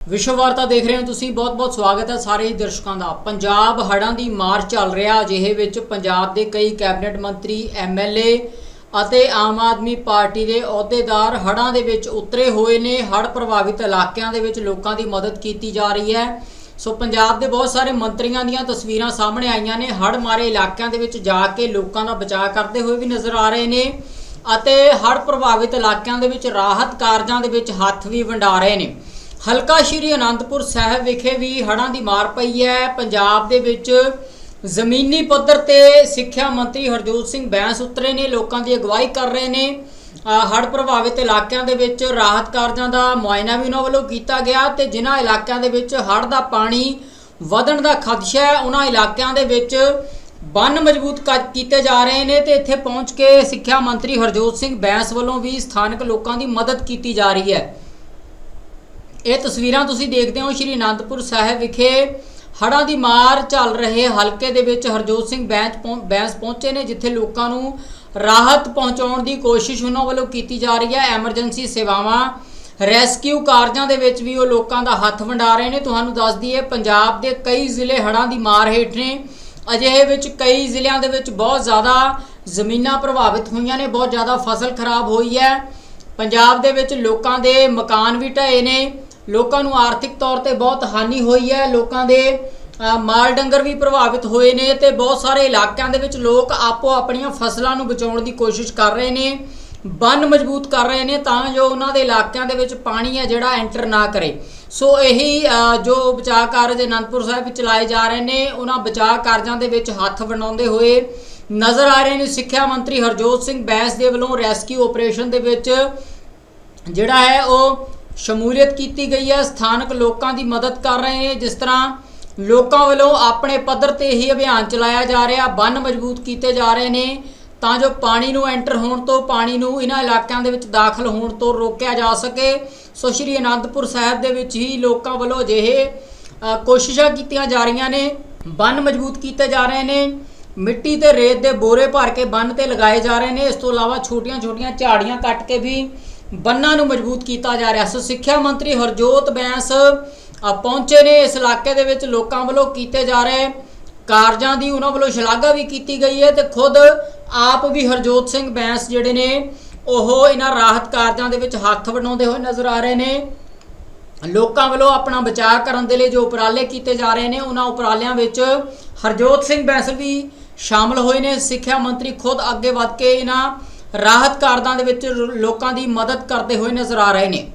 ਵਿਸ਼ਵ ਵਾਰਤਾ ਦੇਖ ਰਹੇ ਹੋ ਤੁਸੀਂ। ਬਹੁਤ-ਬਹੁਤ ਸਵਾਗਤ ਹੈ ਸਾਰੇ ਹੀ ਦਰਸ਼ਕਾਂ ਦਾ। ਪੰਜਾਬ ਹੜ੍ਹਾਂ ਦੀ ਮਾਰ ਚੱਲ ਰਿਹਾ। ਅਜਿਹੇ ਵਿੱਚ ਪੰਜਾਬ ਦੇ ਕਈ ਕੈਬਨਿਟ ਮੰਤਰੀ ਐਮਐਲਏ ਅਤੇ ਆਮ ਆਦਮੀ ਪਾਰਟੀ ਦੇ ਅਹੁਦੇਦਾਰ ਹੜ੍ਹਾਂ ਦੇ ਵਿੱਚ ਉਤਰੇ ਹੋਏ ਨੇ। ਹੜ੍ਹ ਪ੍ਰਭਾਵਿਤ ਇਲਾਕਿਆਂ ਦੇ ਵਿੱਚ ਲੋਕਾਂ ਦੀ ਮਦਦ ਕੀਤੀ ਜਾ ਰਹੀ ਹੈ। ਸੋ ਪੰਜਾਬ ਦੇ ਬਹੁਤ ਸਾਰੇ ਮੰਤਰੀਆਂ ਦੀਆਂ ਤਸਵੀਰਾਂ ਸਾਹਮਣੇ ਆਈਆਂ ਨੇ। ਹੜ੍ਹ ਮਾਰੇ ਇਲਾਕਿਆਂ ਦੇ ਵਿੱਚ ਜਾ ਕੇ ਲੋਕਾਂ ਦਾ ਬਚਾਅ ਕਰਦੇ ਹੋਏ ਵੀ ਨਜ਼ਰ ਆ ਰਹੇ ਨੇ ਅਤੇ ਹੜ੍ਹ ਪ੍ਰਭਾਵਿਤ ਇਲਾਕਿਆਂ ਦੇ ਵਿੱਚ ਰਾਹਤ ਕਾਰਜਾਂ ਦੇ ਵਿੱਚ ਹੱਥ ਵੀ ਵੰਡਾ ਰਹੇ ਨੇ। ਹਲਕਾ ਸ਼੍ਰੀ ਅਨੰਦਪੁਰ ਸਾਹਿਬ ਵਿਖੇ ਵੀ ਹੜ੍ਹਾਂ ਦੀ ਮਾਰ ਪਈ ਹੈ। ਪੰਜਾਬ ਦੇ ਵਿੱਚ ਜ਼ਮੀਨੀ ਪੱਧਰ ਤੇ ਸਿੱਖਿਆ ਮੰਤਰੀ ਹਰਜੋਤ ਸਿੰਘ ਬੈਂਸ ਉਤਰੇ ਨੇ, ਲੋਕਾਂ ਦੀ ਅਗਵਾਈ ਕਰ ਰਹੇ ਨੇ। ਹੜ੍ਹ ਪ੍ਰਭਾਵਿਤ ਇਲਾਕਿਆਂ ਦੇ ਵਿੱਚ ਰਾਹਤ ਕਾਰਜਾਂ ਦਾ ਮੁਆਇਨਾ ਵੀ ਉਹਨਾਂ ਵੱਲੋਂ ਕੀਤਾ ਗਿਆ ਤੇ ਜਿਨ੍ਹਾਂ ਇਲਾਕਿਆਂ ਦੇ ਵਿੱਚ ਹੜ੍ਹ ਦਾ ਪਾਣੀ ਵਧਣ ਦਾ ਖਦਸ਼ਾ ਹੈ, ਉਹਨਾਂ ਇਲਾਕਿਆਂ ਦੇ ਵਿੱਚ ਬੰਨ ਮਜ਼ਬੂਤ ਕ- ਕੀਤੇ ਜਾ ਰਹੇ ਨੇ ਤੇ ਇੱਥੇ ਪਹੁੰਚ ਕੇ ਸਿੱਖਿਆ ਮੰਤਰੀ ਹਰਜੋਤ ਸਿੰਘ ਬੈਂਸ ਵੱਲੋਂ ਵੀ ਸਥਾਨਕ ਲੋਕਾਂ ਦੀ ਮਦਦ ਕੀਤੀ ਜਾ ਰਹੀ ਹੈ। ਇਹ ਤਸਵੀਰਾਂ ਤੁਸੀਂ ਦੇਖਦੇ ਹੋ ਸ਼੍ਰੀ ਅਨੰਦਪੁਰ ਸਾਹਿਬ ਵਿਖੇ। ਹੜ੍ਹਾਂ ਦੀ ਮਾਰ ਚੱਲ ਰਹੇ ਹਲਕੇ ਦੇ ਵਿੱਚ ਹਰਜੋਤ ਸਿੰਘ ਬੈਂਸ ਪਹੁੰ- ਬੈਂਸ ਪਹੁੰਚੇ ਨੇ, ਜਿੱਥੇ ਲੋਕਾਂ ਨੂੰ ਰਾਹਤ ਪਹੁੰਚਾਉਣ ਦੀ ਕੋਸ਼ਿਸ਼ ਉਹਨਾਂ ਵੱਲੋਂ ਕੀਤੀ ਜਾ ਰਹੀ ਹੈ। ਐਮਰਜੈਂਸੀ ਸੇਵਾਵਾਂ, ਰੈਸਕਿਊ ਕਾਰਜਾਂ ਦੇ ਵਿੱਚ ਵੀ ਉਹ ਲੋਕਾਂ ਦਾ ਹੱਥ ਵੰਡਾ ਰਹੇ ਨੇ। ਤੁਹਾਨੂੰ ਦੱਸ ਦਈਏ, ਪੰਜਾਬ ਦੇ ਕਈ ਜ਼ਿਲ੍ਹੇ ਹੜ੍ਹਾਂ ਦੀ ਮਾਰ ਹੇਠ ਨੇ। ਅਜਿਹੇ ਵਿੱਚ ਕਈ ਜ਼ਿਲ੍ਹਿਆਂ ਦੇ ਵਿੱਚ ਬਹੁਤ ਜ਼ਿਆਦਾ ਜ਼ਮੀਨਾਂ ਪ੍ਰਭਾਵਿਤ ਹੋਈਆਂ ਨੇ, ਬਹੁਤ ਜ਼ਿਆਦਾ ਫਸਲ ਖਰਾਬ ਹੋਈ ਹੈ। ਪੰਜਾਬ ਦੇ ਵਿੱਚ ਲੋਕਾਂ ਦੇ ਮਕਾਨ ਵੀ ਢਏ ਨੇ। ਲੋਕਾਂ ਨੂੰ ਆਰਥਿਕ ਤੌਰ ਤੇ ਬਹੁਤ ਹਾਨੀ ਹੋਈ ਹੈ। ਲੋਕਾਂ ਦੇ ਮਾਲ ਡੰਗਰ ਵੀ ਪ੍ਰਭਾਵਿਤ ਹੋਏ ਨੇ ਤੇ ਬਹੁਤ ਸਾਰੇ ਇਲਾਕਿਆਂ ਦੇ ਵਿੱਚ ਲੋਕ ਆਪੋ ਆਪਣੀਆਂ ਫਸਲਾਂ ਨੂੰ ਬਚਾਉਣ ਦੀ ਕੋਸ਼ਿਸ਼ ਕਰ ਰਹੇ ਨੇ, ਬੰਨ ਮਜ਼ਬੂਤ ਕਰ ਰਹੇ ਨੇ ਤਾਂ ਜੋ ਉਹਨਾਂ ਦੇ ਇਲਾਕਿਆਂ ਦੇ ਵਿੱਚ ਪਾਣੀ ਹੈ ਜਿਹੜਾ ਐਂਟਰ ਨਾ ਕਰੇ। ਸੋ ਇਹੀ ਜੋ ਬਚਾਅ ਕਾਰਜ ਅਨੰਦਪੁਰ ਸਾਹਿਬ ਵਿੱਚ ਚਲਾਏ ਜਾ ਰਹੇ ਨੇ, ਉਹਨਾਂ ਬਚਾਅ ਕਾਰਜਾਂ ਦੇ ਵਿੱਚ ਹੱਥ ਵੰਡਾਉਂਦੇ ਹੋਏ ਨਜ਼ਰ ਆ ਰਹੇ ਨੇ ਸਿੱਖਿਆ ਮੰਤਰੀ ਹਰਜੋਤ ਸਿੰਘ ਬੈਂਸ ਦੇ ਵੱਲੋਂ ਰੈਸਕਿਊ ਆਪਰੇਸ਼ਨ ਦੇ ਵਿੱਚ ਜਿਹੜਾ ਹੈ ਉਹ ਸ਼ਮੂਲੀਅਤ ਕੀਤੀ ਗਈ ਹੈ, ਸਥਾਨਕ ਲੋਕਾਂ ਦੀ ਮਦਦ ਕਰ ਰਹੇ ਨੇ, ਜਿਸ ਤਰ੍ਹਾਂ ਲੋਕਾਂ ਵੱਲੋਂ ਆਪਣੇ ਪੱਧਰ ਤੇ ਹੀ ਅਭਿਆਨ ਚਲਾਇਆ ਜਾ ਰਿਹਾ, ਬੰਨ ਮਜ਼ਬੂਤ ਕੀਤੇ ਜਾ ਰਹੇ ਨੇ, ਤਾਂ ਜੋ ਪਾਣੀ ਨੂੰ ਐਂਟਰ ਹੋਣ ਤੋਂ, ਪਾਣੀ ਨੂੰ ਇਹਨਾਂ ਇਲਾਕਿਆਂ ਦੇ ਵਿੱਚ ਦਾਖਲ ਹੋਣ ਤੋਂ ਰੋਕਿਆ ਜਾ ਸਕੇ। ਸੋ ਸ਼੍ਰੀ ਅਨੰਦਪੁਰ ਸਾਹਿਬ ਦੇ ਵਿੱਚ ਹੀ ਲੋਕਾਂ ਵੱਲੋਂ ਅਜਿਹੇ ਕੋਸ਼ਿਸ਼ਾਂ ਕੀਤੀਆਂ ਜਾ ਰਹੀਆਂ ਨੇ, ਬੰਨ ਮਜ਼ਬੂਤ ਕੀਤੇ ਜਾ ਰਹੇ ਨੇ, ਮਿੱਟੀ ਤੇ ਰੇਤ ਦੇ ਬੋਰੇ ਭਰ ਕੇ ਬੰਨ ਤੇ ਲਗਾਏ ਜਾ ਰਹੇ ਨੇ। ਇਸ ਤੋਂ ਇਲਾਵਾ ਛੋਟੀਆਂ-ਛੋਟੀਆਂ ਝਾੜੀਆਂ ਕੱਟ ਕੇ ਵੀ ਬੰਨਾਂ ਨੂੰ ਮਜ਼ਬੂਤ ਕੀਤਾ ਜਾ ਰਿਹਾ ਸੋ। ਸਿੱਖਿਆ ਮੰਤਰੀ ਹਰਜੋਤ ਬੈਂਸ ਪਹੁੰਚੇ ਨੇ। ਇਸ ਇਲਾਕੇ ਦੇ ਵਿੱਚ ਲੋਕਾਂ ਵੱਲੋਂ ਕੀਤੇ ਜਾ ਰਹੇ ਕਾਰਜਾਂ ਦੀ ਉਹਨਾਂ ਵੱਲੋਂ ਸ਼ਲਾਘਾ ਵੀ ਕੀਤੀ ਗਈ ਹੈ ਤੇ ਖੁਦ ਆਪ ਵੀ ਹਰਜੋਤ ਸਿੰਘ ਬੈਂਸ ਜਿਹੜੇ ਨੇ, ਉਹ ਇਹਨਾਂ ਰਾਹਤ ਕਾਰਜਾਂ ਦੇ ਵਿੱਚ ਹੱਥ ਵਡਾਉਂਦੇ ਹੋਏ ਨਜ਼ਰ ਆ ਰਹੇ ਨੇ। ਲੋਕਾਂ ਵੱਲੋਂ ਆਪਣਾ ਬਚਾਅ ਕਰਨ ਦੇ ਲਈ ਜੋ ਉਪਰਾਲੇ ਕੀਤੇ ਜਾ ਰਹੇ ਨੇ, ਉਹਨਾਂ ਉਪਰਾਲਿਆਂ ਵਿੱਚ ਹਰਜੋਤ ਸਿੰਘ ਬੈਂਸਲ ਵੀ ਸ਼ਾਮਲ ਹੋਏ ਨੇ। ਸਿੱਖਿਆ ਮੰਤਰੀ ਖੁਦ ਅੱਗੇ ਵੱਧ ਕੇ ਇਹਨਾਂ ਰਾਹਤ ਕਾਰਜਾਂ ਦੇ ਵਿੱਚ ਲੋਕਾਂ ਦੀ ਮਦਦ ਕਰਦੇ ਹੋਏ ਨਜ਼ਰ ਆ ਰਹੇ ਨੇ।